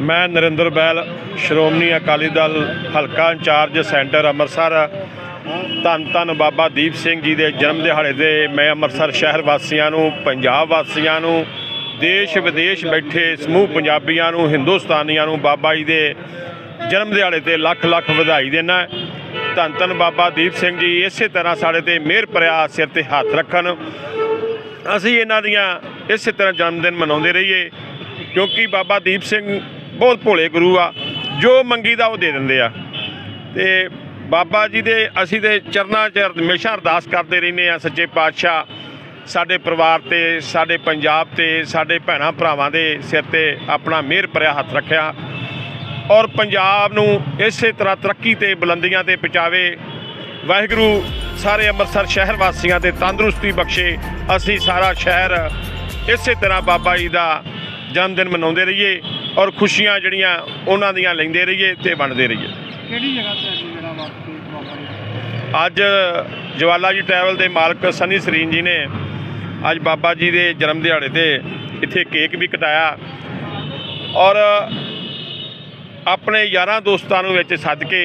ਮੈਂ ਨਰਿੰਦਰ ਬੈਲ, ਸ਼੍ਰੋਮਣੀ ਅਕਾਲੀ ਦਲ ਹਲਕਾ ਇੰਚਾਰਜ ਸੈਂਟਰ ਅੰਮ੍ਰਿਤਸਰ। ਧੰਨ ਧੰਨ ਬਾਬਾ ਦੀਪ ਸਿੰਘ ਜੀ ਦੇ ਜਨਮ ਦਿਹਾੜੇ ਦੇ ਮੈਂ ਅੰਮ੍ਰਿਤਸਰ ਸ਼ਹਿਰ ਵਾਸੀਆਂ ਨੂੰ, ਪੰਜਾਬ ਵਾਸੀਆਂ ਨੂੰ, ਦੇਸ਼ ਵਿਦੇਸ਼ ਬੈਠੇ ਸਮੂਹ ਪੰਜਾਬੀਆਂ ਨੂੰ, ਹਿੰਦੁਸਤਾਨੀਆਂ ਨੂੰ ਬਾਬਾ ਜੀ ਦੇ ਜਨਮ ਦਿਹਾੜੇ ਤੇ ਲੱਖ ਲੱਖ ਵਧਾਈ ਦੇਣਾ ਧੰਨ ਧੰਨ ਬਾਬਾ ਦੀਪ ਸਿੰਘ ਜੀ, ਇਸੇ ਤਰ੍ਹਾਂ ਸਾਡੇ ਤੇ ਮਿਹਰ ਭਰਿਆ ਸਿਰ ਤੇ ਹੱਥ ਰੱਖਣ। ਅਸੀਂ ਇਹਨਾਂ ਦੀਆਂ ਇਸੇ ਤਰ੍ਹਾਂ ਜਨਮ ਦਿਨ ਮਨਾਉਂਦੇ ਰਹੀਏ, ਕਿਉਂਕਿ ਬਾਬਾ ਦੀਪ ਸਿੰਘ ਬਹੁਤ ਭੋਲੇ ਗੁਰੂ ਆ, ਜੋ ਮੰਗੀ ਦਾ ਉਹ ਦੇ ਦਿੰਦੇ ਆ। ਤੇ ਬਾਬਾ ਜੀ ਦੇ, ਅਸੀਂ ਦੇ ਚਰਨਾਂ 'ਚ ਹਮੇਸ਼ਾ ਅਰਦਾਸ ਕਰਦੇ ਰਹਿੰਦੇ ਆ, ਸੱਚੇ ਪਾਤਸ਼ਾਹ ਸਾਡੇ ਪਰਿਵਾਰ ਤੇ, ਸਾਡੇ ਪੰਜਾਬ ਤੇ, ਸਾਡੇ ਭੈਣਾਂ ਭਰਾਵਾਂ ਦੇ ਸਿਰ ਤੇ ਆਪਣਾ ਮਿਹਰ ਭਰਿਆ ਹੱਥ ਰੱਖਿਆ। ਔਰ ਪੰਜਾਬ ਨੂੰ ਇਸੇ ਤਰ੍ਹਾਂ ਤਰੱਕੀ ਤੇ ਬੁਲੰਦੀਆਂ ਤੇ ਪਹੁੰਚਾਵੇ, ਵਾਹਿਗੁਰੂ ਸਾਰੇ ਅੰਮ੍ਰਿਤਸਰ ਸ਼ਹਿਰ ਵਾਸੀਆਂ ਤੇ ਤੰਦਰੁਸਤੀ ਬਖਸ਼ੇ, ਅਸੀਂ ਸਾਰਾ ਸ਼ਹਿਰ ਇਸੇ ਤਰ੍ਹਾਂ ਬਾਬਾ ਜੀ ਦਾ ਜਨਮ ਦਿਨ ਮਨਾਉਂਦੇ ਰਹੀਏ। ਔਰ ਖੁਸ਼ੀਆਂ ਜਿਹੜੀਆਂ ਉਹਨਾਂ ਦੀਆਂ ਲੈਂਦੇ ਰਹੀਏ ਤੇ ਵੰਡਦੇ ਰਹੀਏ। ਕਿਹੜੀ ਜਗ੍ਹਾ ਤੇ ਅੱਜ ਜਿਹੜਾ ਵਾਪਸ ਅੱਜ ਜਵਾਲਾ ਜੀ ਟਰੈਵਲ ਦੇ ਮਾਲਕ ਸਨੀ ਸਰੀਨ ਜੀ ਨੇ ਅੱਜ ਬਾਬਾ ਜੀ ਦੇ ਜਨਮ ਦਿਹਾੜੇ ਤੇ ਇੱਥੇ ਕੇਕ ਵੀ ਕਟਾਇਆ ਔਰ ਆਪਣੇ ਯਾਰਾਂ ਦੋਸਤਾਂ ਨੂੰ ਵਿੱਚ ਸੱਦ ਕੇ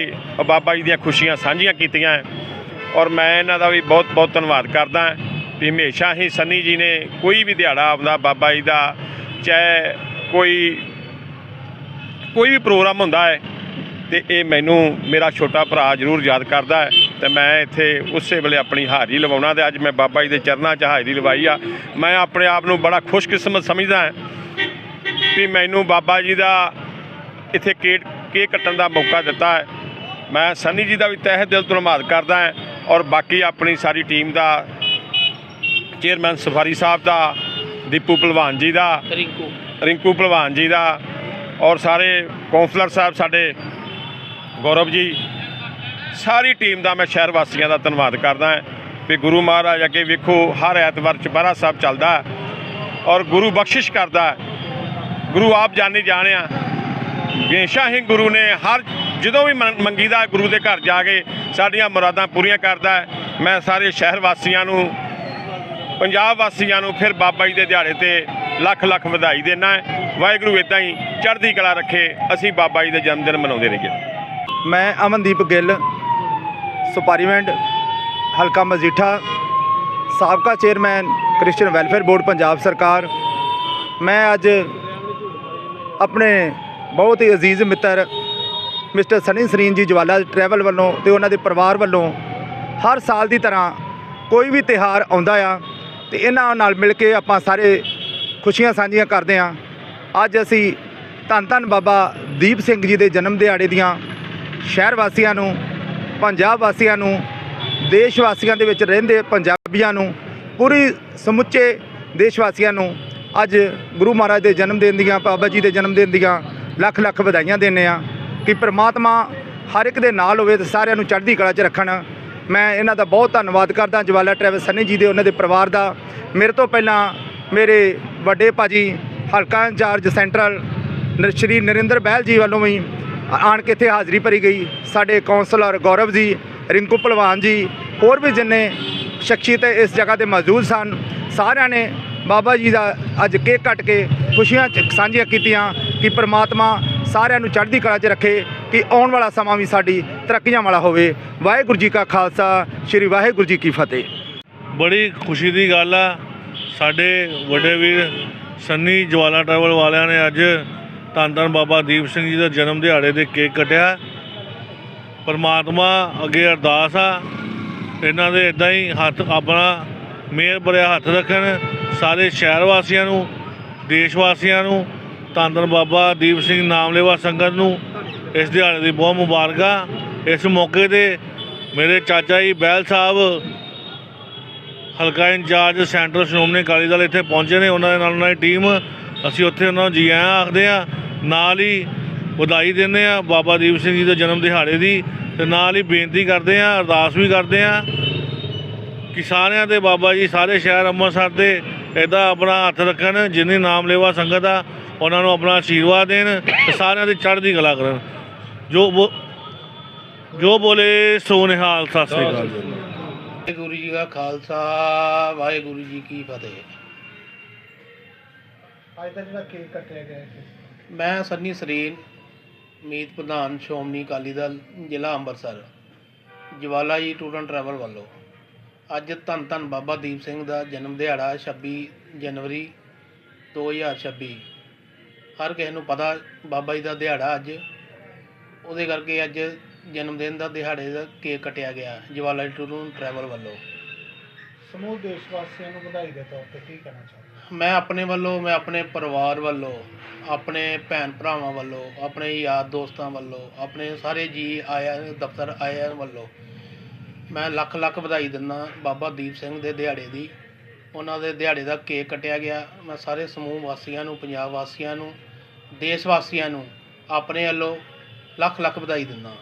ਬਾਬਾ ਜੀ ਦੀਆਂ ਖੁਸ਼ੀਆਂ ਸਾਂਝੀਆਂ ਕੀਤੀਆਂ ਔਰ ਮੈਂ ਇਹਨਾਂ ਦਾ ਵੀ ਬਹੁਤ ਬਹੁਤ ਧੰਨਵਾਦ ਕਰਦਾ ਵੀ ਹਮੇਸ਼ਾ ਹੀ ਸਨੀ ਜੀ ਨੇ ਕੋਈ ਵੀ ਦਿਹਾੜਾ ਆਉਂਦਾ ਬਾਬਾ ਜੀ ਦਾ ਚਾਹੇ ਕੋਈ ਕੋਈ ਵੀ ਪ੍ਰੋਗਰਾਮ ਹੁੰਦਾ ਹੈ ਤੇ ਇਹ ਮੈਨੂੰ ਮੇਰਾ ਛੋਟਾ ਭਰਾ ਜ਼ਰੂਰ ਯਾਦ ਕਰਦਾ ਹੈ ਤੇ ਮੈਂ ਇੱਥੇ ਉਸੇ ਵੇਲੇ ਆਪਣੀ ਹਾਜ਼ਰੀ ਲਵਾਉਣਾ ਤੇ ਅੱਜ ਮੈਂ ਬਾਬਾ ਜੀ ਦੇ ਚਰਨਾਂ 'ਚ ਹਾਜ਼ਰੀ ਲਵਾਈ ਆ। ਮੈਂ ਆਪਣੇ ਆਪ ਨੂੰ ਬੜਾ ਖੁਸ਼ਕਿਸਮਤ ਸਮਝਦਾ ਹਾਂ ਵੀ ਮੈਨੂੰ ਬਾਬਾ ਜੀ ਦਾ ਇੱਥੇ ਕੇਕ ਕੇਕ ਕੱਟਣ ਦਾ ਮੌਕਾ ਦਿੱਤਾ ਹੈ। ਮੈਂ ਸਨੀ ਜੀ ਦਾ ਵੀ ਤਹਿ ਦਿਲ ਤੋਂ ਧੰਨਵਾਦ ਕਰਦਾ ਹਾਂ ਔਰ ਬਾਕੀ ਆਪਣੀ ਸਾਰੀ ਟੀਮ ਦਾ ਚੇਅਰਮੈਨ ਸਫਾਰੀ ਸਾਹਿਬ ਦਾ ਦੀਪੂ ਭਲਵਾਨ ਜੀ ਦਾ ਰਿੰਕੂ। ਰਿੰਕੂ ਭਲਵਾਨ ਜੀ ਦਾ ਔਰ ਸਾਰੇ ਕੌਂਸਲਰ ਸਾਹਿਬ, ਸਾਡੇ ਗੌਰਵ ਜੀ, ਸਾਰੀ ਟੀਮ ਦਾ ਮੈਂ ਸ਼ਹਿਰ ਵਾਸੀਆਂ ਦਾ ਧੰਨਵਾਦ ਕਰਦਾ ਵੀ ਗੁਰੂ ਮਹਾਰਾਜ ਅੱਗੇ ਵੇਖੋ, ਹਰ ਐਤਵਾਰ ਚੁਪਹਿਰਾ ਸਾਹਿਬ ਚੱਲਦਾ ਔਰ ਗੁਰੂ ਬਖਸ਼ਿਸ਼ ਕਰਦਾ ਗੁਰੂ ਆਪ ਜਾਣੀ ਜਾਣਿਆ। ਹਮੇਸ਼ਾ ਹੀ ਗੁਰੂ ਨੇ ਹਰ ਜਦੋਂ ਵੀ ਮੰਗ- ਮੰਗੀਦਾ ਗੁਰੂ ਦੇ ਘਰ ਜਾ ਕੇ ਸਾਡੀਆਂ ਮੁਰਾਦਾਂ ਪੂਰੀਆਂ ਕਰਦਾ ਮੈਂ ਸਾਰੇ ਸ਼ਹਿਰ ਵਾਸੀਆਂ ਨੂੰ ਪੰਜਾਬ ਵਾਸੀਆਂ ਨੂੰ ਫਿਰ ਬਾਬਾ ਜੀ ਦੇ ਦਿਹਾੜੇ ਤੇ ਲੱਖ ਲੱਖ ਵਧਾਈ ਦੇਣਾ ਵਾਹਿਗੁਰੂ ਇਦਾਂ ਹੀ ਚੜ੍ਹਦੀ ਕਲਾ ਰੱਖੇ, ਅਸੀਂ ਬਾਬਾ ਜੀ ਦੇ ਜਨਮ ਦਿਨ ਮਨਾਉਂਦੇ ਰਹੀਏ। ਮੈਂ ਅਮਨਦੀਪ ਗਿੱਲ ਸੁਪਾਰੀਮੈਂਟ ਹਲਕਾ ਮਜੀਠਾ, ਸਾਬਕਾ chairman Christian welfare board Punjab ਸਰਕਾਰ। ਮੈਂ ਅੱਜ ਆਪਣੇ ਬਹੁਤ ਹੀ ਅਜ਼ੀਜ਼ ਮਿੱਤਰ, ਮਿਸਟਰ ਸਨੀ ਸਰੀਨ ਜੀ ਜਵਾਲਾ ਟਰੈਵਲ ਵੱਲੋਂ ਤੇ ਉਹਨਾਂ ਦੇ ਪਰਿਵਾਰ ਵੱਲੋਂ ਹਰ ਸਾਲ ਦੀ ਤਰ੍ਹਾਂ ਕੋਈ ਵੀ ਤਿਹਾਰ ਆਉਂਦਾ ਆ। ਤੇ ਇਹਨਾਂ ਨਾਲ ਮਿਲ ਕੇ ਆਪਾਂ ਸਾਰੇ ਖੁਸ਼ੀਆਂ ਸਾਂਝੀਆਂ ਕਰਦੇ ਹਾਂ। ਅੱਜ ਅਸੀਂ ਧੰਨ ਧੰਨ ਬਾਬਾ ਦੀਪ ਸਿੰਘ ਜੀ ਦੇ ਜਨਮ ਦਿਹਾੜੇ ਦੀਆਂ ਸ਼ਹਿਰ ਵਾਸੀਆਂ ਨੂੰ, ਪੰਜਾਬ ਵਾਸੀਆਂ ਨੂੰ, ਦੇਸ਼ ਵਾਸੀਆਂ ਦੇ ਵਿੱਚ ਰਹਿੰਦੇ ਪੰਜਾਬੀਆਂ ਨੂੰ, ਪੂਰੀ ਸਮੁੱਚੇ ਦੇਸ਼ ਵਾਸੀਆਂ ਨੂੰ ਅੱਜ ਗੁਰੂ ਮਹਾਰਾਜ ਦੇ ਜਨਮ ਦਿਨ ਦੀਆਂ, ਬਾਬਾ ਜੀ ਦੇ ਜਨਮ ਦਿਨ ਦੀਆਂ ਲੱਖ ਲੱਖ ਵਧਾਈਆਂ ਦਿੰਦੇ ਆ ਕਿ ਪ੍ਰਮਾਤਮਾ ਹਰ ਇੱਕ ਦੇ ਨਾਲ ਹੋਵੇ ਤੇ ਸਾਰਿਆਂ ਨੂੰ ਚੜ੍ਹਦੀ ਕਲਾ 'ਚ ਰੱਖਣ। ਮੈਂ ਇਹਨਾਂ ਦਾ ਬਹੁਤ ਧੰਨਵਾਦ ਕਰਦਾ, ਜਵਾਲਾ ਟਰੈਵਲ ਸਨੀ ਜੀ ਦੇ, ਉਹਨਾਂ ਦੇ ਪਰਿਵਾਰ ਦਾ। ਮੇਰੇ ਤੋਂ ਪਹਿਲਾਂ ਮੇਰੇ ਵੱਡੇ ਭਾਜੀ ਹਲਕਾ ਇੰਚਾਰਜ ਸੈਂਟਰਲ ਨਰ- ਸ਼੍ਰੀ ਨਰਿੰਦਰ ਬਹਿਲ ਜੀ ਵੱਲੋਂ ਵੀ ਆਣ ਕੇ ਇੱਥੇ ਹਾਜ਼ਰੀ ਭਰੀ ਗਈ। ਸਾਡੇ ਕਾਉਂਸਲਰ ਗੌਰਵ ਜੀ, ਰਿੰਕੂ ਭਲਵਾਨ ਜੀ, ਹੋਰ ਵੀ ਜਿੰਨੇ ਸ਼ਖਸੀਅਤ ਇਸ ਜਗ੍ਹਾ ਤੇ ਮੌਜੂਦ ਸਨ, ਸਾਰਿਆਂ ਨੇ ਬਾਬਾ ਜੀ ਦਾ ਅੱਜ ਕੇਕ ਕੱਟ ਕੇ ਖੁਸ਼ੀਆਂ ਸਾਂਝੀਆਂ ਕੀਤੀਆਂ ਕਿ ਪ੍ਰਮਾਤਮਾ ਸਾਰਿਆਂ ਨੂੰ ਚੜ੍ਹਦੀ ਕਲਾ 'ਚ ਰੱਖੇ। ਕਿ ਆਉਣ ਵਾਲਾ ਸਮਾਂ ਵੀ ਸਾਡੀ ਤਰੱਕੀਆਂ ਵਾਲਾ ਹੋਵੇ। ਵਾਹਿਗੁਰੂ ਜੀ ਕਾ ਖਾਲਸਾ, ਸ੍ਰੀ ਵਾਹਿਗੁਰੂ ਜੀ ਕੀ ਫਤਿਹ। ਬੜੀ ਖੁਸ਼ੀ ਦੀ ਗੱਲ ਆ, ਸਾਡੇ ਵੱਡੇ ਵੀਰ ਸੰਨੀ ਜਵਾਲਾ ਟਰੈਵਲ ਵਾਲਿਆਂ ਨੇ ਅੱਜ ਧੰਨ ਧੰਨ ਬਾਬਾ ਦੀਪ ਸਿੰਘ ਜੀ ਦਾ ਜਨਮ ਦਿਹਾੜੇ ਦੇ ਕੇਕ ਕਟਿਆ। ਪਰਮਾਤਮਾ ਅੱਗੇ ਅਰਦਾਸ ਆ, ਇਹਨਾਂ ਦੇ ਇਦਾਂ ਹੀ ਹੱਥ ਆਪਣਾ ਮਿਹਰ ਭਰਿਆ ਹੱਥ ਰੱਖਣ ਸਾਰੇ ਸ਼ਹਿਰ ਵਾਸੀਆਂ ਨੂੰ, ਦੇਸ਼ ਵਾਸੀਆਂ ਨੂੰ, ਧੰਨ ਧੰਨ ਬਾਬਾ ਦੀਪ ਸਿੰਘ ਨਾਮਲੇਵਾ ਸੰਗਤ ਨੂੰ ਇਸ ਦਿਹਾੜੇ ਦੀ ਬਹੁਤ ਮੁਬਾਰਕਾਂ ਇਸ ਮੌਕੇ ਤੇ ਮੇਰੇ ਚਾਚਾ ਜੀ ਬੈਲ ਸਾਹਿਬ, ਹਲਕਾ in charge centre Shiromani Akali Dal ਇੱਥੇ ਪਹੁੰਚੇ ਨੇ। ਉਹਨਾਂ ਦੇ ਨਾਲ ਉਹਨਾਂ ਦੀ ਟੀਮ, ਅਸੀਂ ਉੱਥੇ ਉਹਨਾਂ ਨੂੰ ਜੀ ਆਇਆਂ ਆਖਦੇ ਆ ਨਾਲ ਹੀ ਵਧਾਈ ਦਿੰਦੇ ਆ ਬਾਬਾ ਦੀਪ ਸਿੰਘ ਜੀ ਦੇ ਜਨਮ ਦਿਹਾੜੇ ਦੀ ਤੇ ਨਾਲ ਹੀ ਬੇਨਤੀ ਕਰਦੇ ਆ ਅਰਦਾਸ ਵੀ ਕਰਦੇ ਆ ਕਿ ਸਾਰਿਆਂ ਦੇ ਬਾਬਾ ਜੀ ਸਾਰੇ ਸ਼ਹਿਰ ਅੰਮ੍ਰਿਤਸਰ ਦੇ ਇੱਦਾਂ ਆਪਣਾ ਹੱਥ ਰੱਖਣ, ਜਿੰਨੀ ਨਾਮ ਲੈਵਾ ਸੰਗਤ ਆ, ਉਹਨਾਂ ਨੂੰ ਆਪਣਾ ਆਸ਼ੀਰਵਾਦ ਦੇਣ ਤੇ ਸਾਰਿਆਂ ਦੀ ਚੜ੍ਹਦੀ ਕਲਾ ਕਰਨ। ਜੋ ਬੋ- ਜੋ ਬੋਲੇ ਸੋ ਨਿਹਾਲ ਸਤਿ ਸ੍ਰੀ ਅਕਾਲ ਵਾਹਿਗੁਰੂ ਜੀ ਕਾ ਖਾਲਸਾ ਵਾਹਿਗੁਰੂ ਜੀ ਕੀ ਫਤਿਹ। ਅੱਜ ਦਾ ਜਿਹੜਾ ਕੇਕ ਕੱਟਿਆ ਗਿਆ ਮੈਂ ਸੰਨੀ ਸਰੀਨ ਮੀਤ ਪ੍ਰਧਾਨ ਸ਼੍ਰੋਮਣੀ ਅਕਾਲੀ ਦਲ ਜ਼ਿਲ੍ਹਾ Amritsar Jwala ji tour and travel ਵੱਲੋਂ। ਅੱਜ ਧੰਨ ਧੰਨ ਬਾਬਾ ਦੀਪ ਸਿੰਘ ਦਾ ਜਨਮ ਦਿਹਾੜਾ 26 ਜਨਵਰੀ 2026 ਹਰ ਕਿਸੇ ਨੂੰ ਪਤਾ ਬਾਬਾ ਜੀ ਦਾ ਦਿਹਾੜਾ ਅੱਜ ਉਹਦੇ ਕਰਕੇ ਅੱਜ ਜਨਮ ਦਿਨ ਦਾ ਦਿਹਾੜੇ ਦਾ ਕੇਕ ਕੱਟਿਆ ਗਿਆ। ਜਵਾਲਾ ਟੂਰ ਟਰੈਵਲ ਵੱਲੋਂ। ਸਮੂਹ ਦੇਸ਼ ਵਾਸੀਆਂ ਨੂੰ ਵਧਾਈ ਦੇ ਤੌਰ ਤੇ ਕੀ ਕਹਿਣਾ ਚਾਹੁੰਦੇ ਮੈਂ ਆਪਣੇ ਵੱਲੋਂ ਮੈਂ ਆਪਣੇ ਪਰਿਵਾਰ ਵੱਲੋਂ ਆਪਣੇ ਭੈਣ ਭਰਾਵਾਂ ਵੱਲੋਂ ਆਪਣੇ ਯਾਰ ਦੋਸਤਾਂ ਵੱਲੋਂ ਆਪਣੇ ਸਾਰੇ ਜੀ ਆਇਆ ਦਫ਼ਤਰ ਆਇਆਂ ਵੱਲੋਂ ਮੈਂ ਲੱਖ ਲੱਖ ਵਧਾਈ ਦਿੰਦਾ ਬਾਬਾ ਦੀਪ ਸਿੰਘ ਦੇ ਦਿਹਾੜੇ ਦੀ। ਉਹਨਾਂ ਦੇ ਦਿਹਾੜੇ ਦਾ ਕੇਕ ਕੱਟਿਆ ਗਿਆ। ਮੈਂ ਸਾਰੇ ਸਮੂਹ ਵਾਸੀਆਂ ਨੂੰ ਪੰਜਾਬ ਵਾਸੀਆਂ ਨੂੰ ਦੇਸ਼ ਵਾਸੀਆਂ ਨੂੰ ਆਪਣੇ ਵੱਲੋਂ ਲੱਖ ਲੱਖ ਵਧਾਈ ਦਿੰਦਾ।